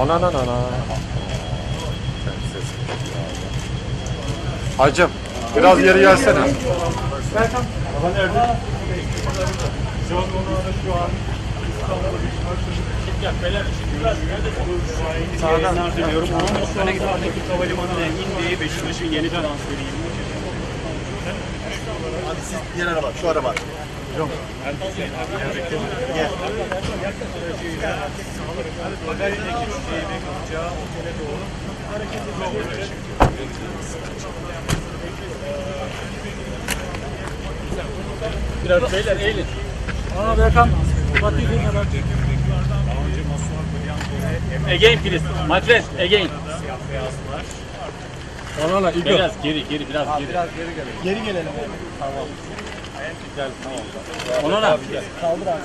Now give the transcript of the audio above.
Ana ana ana. Hacım biraz geri gelsene. Sağdan diliyorum. Ondan sonra Atatürk Havalimanı'na indi. Beşiktaş'ın yeni transferi 23 Hadi siz diğer araba, şu araba. Biraz beyler eğilin. Aa Berkan. Fatih Bey hemen. Again please. My friend again. Ona lan İlko. Biraz geri geri biraz geri. Geri gelelim. Ona da. Kaldır abi.